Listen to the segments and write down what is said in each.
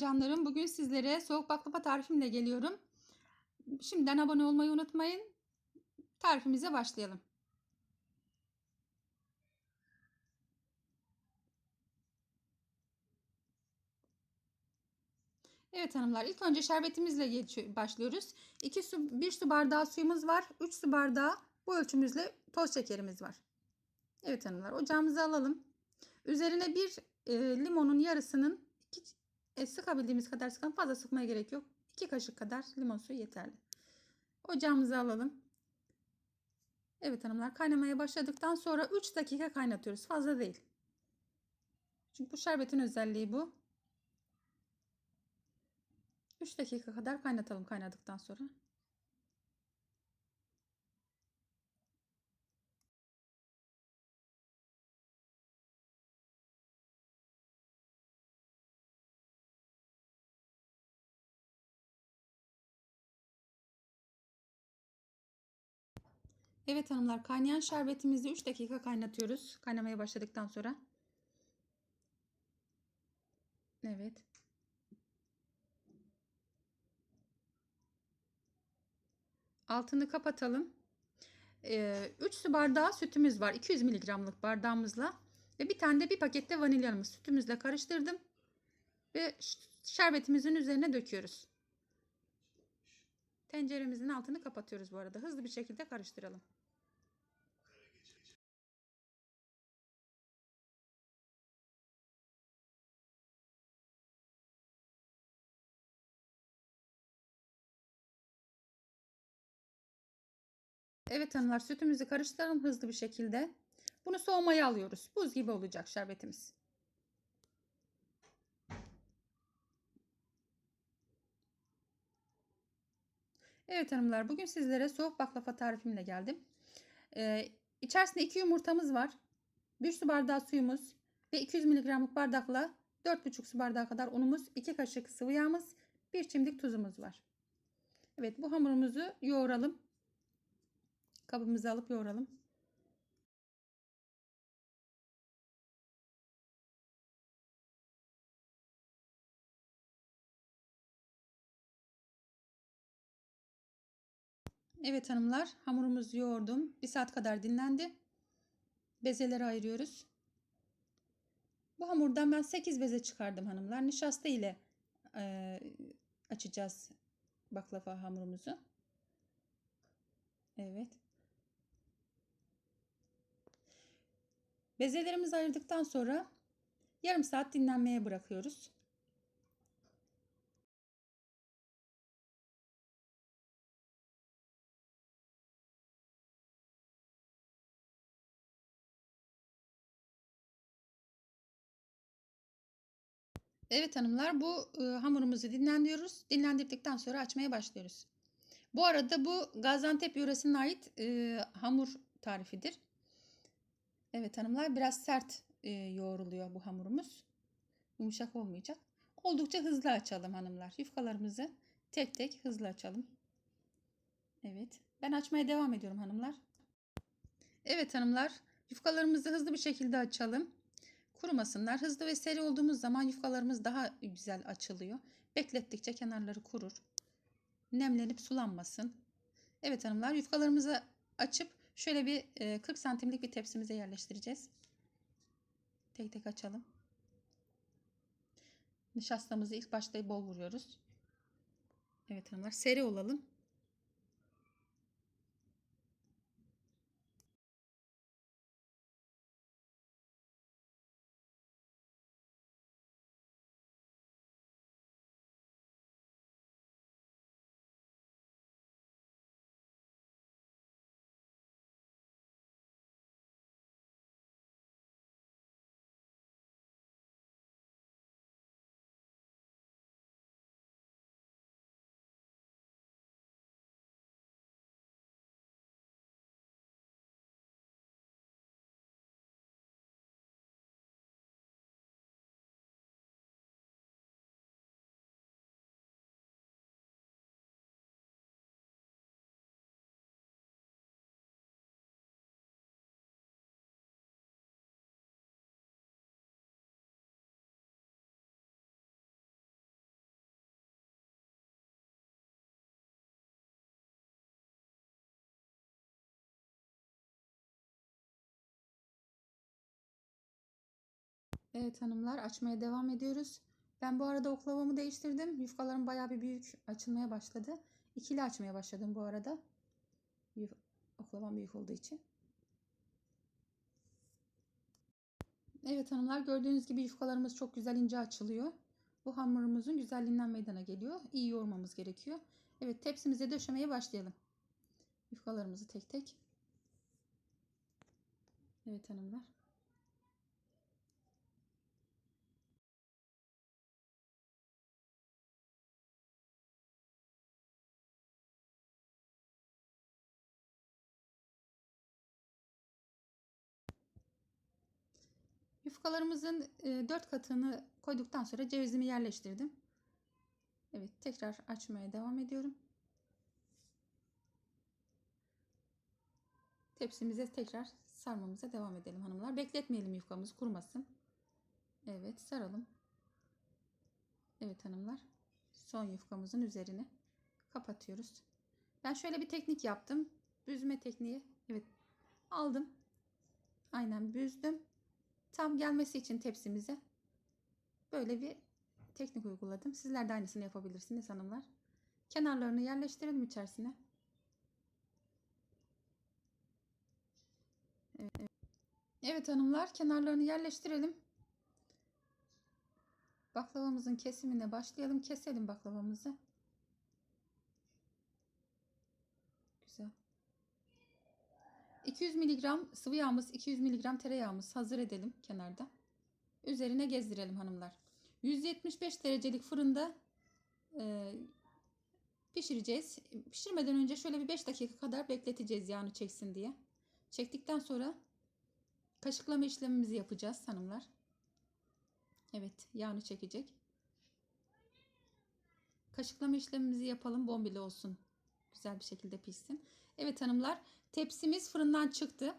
canlarım. Bugün sizlere soğuk baklava tarifimle geliyorum. Şimdiden abone olmayı unutmayın. Tarifimize başlayalım. Evet hanımlar ilk önce şerbetimizle başlıyoruz. 2 su 1 su bardağı suyumuz var. 3 su bardağı bu ölçümüzle toz şekerimiz var. Evet hanımlar ocağımızı alalım. Üzerine bir e, limonun yarısının e, sıkabildiğimiz kadar sıkalım. Fazla sıkmaya gerek yok. 2 kaşık kadar limon suyu yeterli. Ocağımızı alalım. Evet hanımlar kaynamaya başladıktan sonra 3 dakika kaynatıyoruz. Fazla değil. Çünkü bu şerbetin özelliği bu. 3 dakika kadar kaynatalım kaynadıktan sonra. Evet hanımlar kaynayan şerbetimizi 3 dakika kaynatıyoruz. Kaynamaya başladıktan sonra. Evet. Altını kapatalım. Ee, 3 su bardağı sütümüz var. 200 miligramlık bardağımızla. Ve bir tane de bir pakette vanilyamız. Sütümüzle karıştırdım. Ve şerbetimizin üzerine döküyoruz. Tenceremizin altını kapatıyoruz bu arada. Hızlı bir şekilde karıştıralım. Evet hanımlar sütümüzü karıştıralım hızlı bir şekilde. Bunu soğumaya alıyoruz. Buz gibi olacak şerbetimiz. Evet hanımlar bugün sizlere soğuk baklava tarifimle geldim. Ee, içerisinde 2 yumurtamız var. 1 su bardağı suyumuz ve 200 mg'lık bardakla 4,5 su bardağı kadar unumuz, 2 kaşık sıvı yağımız, 1 çimdik tuzumuz var. Evet bu hamurumuzu yoğuralım. Kabımızı alıp yoğuralım. Evet hanımlar hamurumuzu yoğurdum. Bir saat kadar dinlendi. Bezeleri ayırıyoruz. Bu hamurdan ben 8 beze çıkardım hanımlar. Nişasta ile e, açacağız baklava hamurumuzu. Evet. Bezelerimizi ayırdıktan sonra yarım saat dinlenmeye bırakıyoruz. Evet hanımlar bu e, hamurumuzu dinlendiriyoruz. Dinlendirdikten sonra açmaya başlıyoruz. Bu arada bu Gaziantep yöresine ait e, hamur tarifidir. Evet hanımlar biraz sert e, yoğruluyor bu hamurumuz. Yumuşak olmayacak. Oldukça hızlı açalım hanımlar. Yufkalarımızı tek tek hızlı açalım. Evet. Ben açmaya devam ediyorum hanımlar. Evet hanımlar. Yufkalarımızı hızlı bir şekilde açalım. Kurumasınlar. Hızlı ve seri olduğumuz zaman yufkalarımız daha güzel açılıyor. Beklettikçe kenarları kurur. Nemlenip sulanmasın. Evet hanımlar yufkalarımızı açıp şöyle bir 40 santimlik bir tepsimize yerleştireceğiz. Tek tek açalım. Nişastamızı ilk başta bol vuruyoruz. Evet hanımlar seri olalım. Evet hanımlar açmaya devam ediyoruz. Ben bu arada oklavamı değiştirdim. Yufkalarım bayağı bir büyük açılmaya başladı. İkili açmaya başladım bu arada. Yuf- Oklavam büyük olduğu için. Evet hanımlar gördüğünüz gibi yufkalarımız çok güzel ince açılıyor. Bu hamurumuzun güzelliğinden meydana geliyor. İyi yoğurmamız gerekiyor. Evet tepsimize döşemeye başlayalım. Yufkalarımızı tek tek. Evet hanımlar. Yufkalarımızın e, 4 katını koyduktan sonra cevizimi yerleştirdim. Evet tekrar açmaya devam ediyorum. Tepsimize tekrar sarmamıza devam edelim hanımlar. Bekletmeyelim yufkamız kurumasın. Evet saralım. Evet hanımlar. Son yufkamızın üzerine kapatıyoruz. Ben şöyle bir teknik yaptım. Büzme tekniği. Evet aldım. Aynen büzdüm. Tam gelmesi için tepsimize böyle bir teknik uyguladım. Sizler de aynısını yapabilirsiniz hanımlar. Kenarlarını yerleştirelim içerisine. Evet, evet. hanımlar kenarlarını yerleştirelim. Baklavamızın kesimine başlayalım. Keselim baklavamızı. Güzel. 200 mg sıvı yağımız, 200 mg tereyağımız hazır edelim kenarda. Üzerine gezdirelim hanımlar. 175 derecelik fırında e, pişireceğiz. Pişirmeden önce şöyle bir 5 dakika kadar bekleteceğiz yağını çeksin diye. Çektikten sonra kaşıklama işlemimizi yapacağız hanımlar. Evet yağını çekecek. Kaşıklama işlemimizi yapalım bombili olsun. Güzel bir şekilde pişsin. Evet hanımlar tepsimiz fırından çıktı.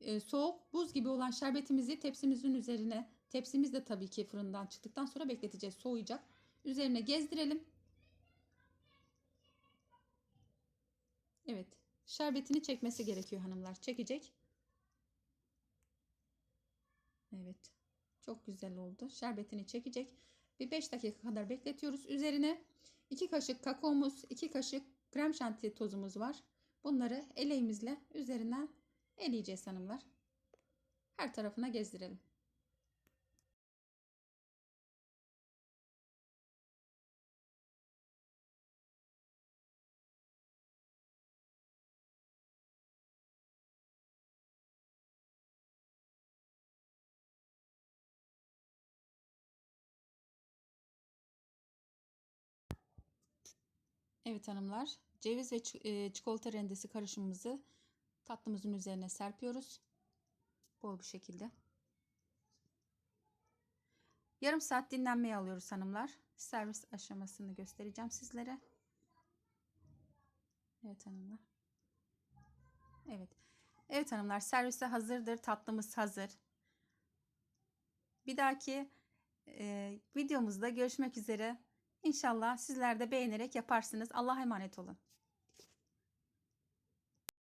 Ee, soğuk buz gibi olan şerbetimizi tepsimizin üzerine tepsimiz de tabii ki fırından çıktıktan sonra bekleteceğiz soğuyacak. Üzerine gezdirelim. Evet şerbetini çekmesi gerekiyor hanımlar çekecek. Evet çok güzel oldu şerbetini çekecek. Bir 5 dakika kadar bekletiyoruz. Üzerine 2 kaşık kakaomuz 2 kaşık krem şanti tozumuz var. Bunları eleğimizle üzerinden eleyeceğiz hanımlar. Her tarafına gezdirelim. Evet hanımlar, ceviz ve e, çikolata rendesi karışımımızı tatlımızın üzerine serpiyoruz. Bol bir şekilde. Yarım saat dinlenmeye alıyoruz hanımlar. Servis aşamasını göstereceğim sizlere. Evet hanımlar. Evet. Evet hanımlar, servise hazırdır. Tatlımız hazır. Bir dahaki e, videomuzda görüşmek üzere. İnşallah sizler de beğenerek yaparsınız. Allah'a emanet olun.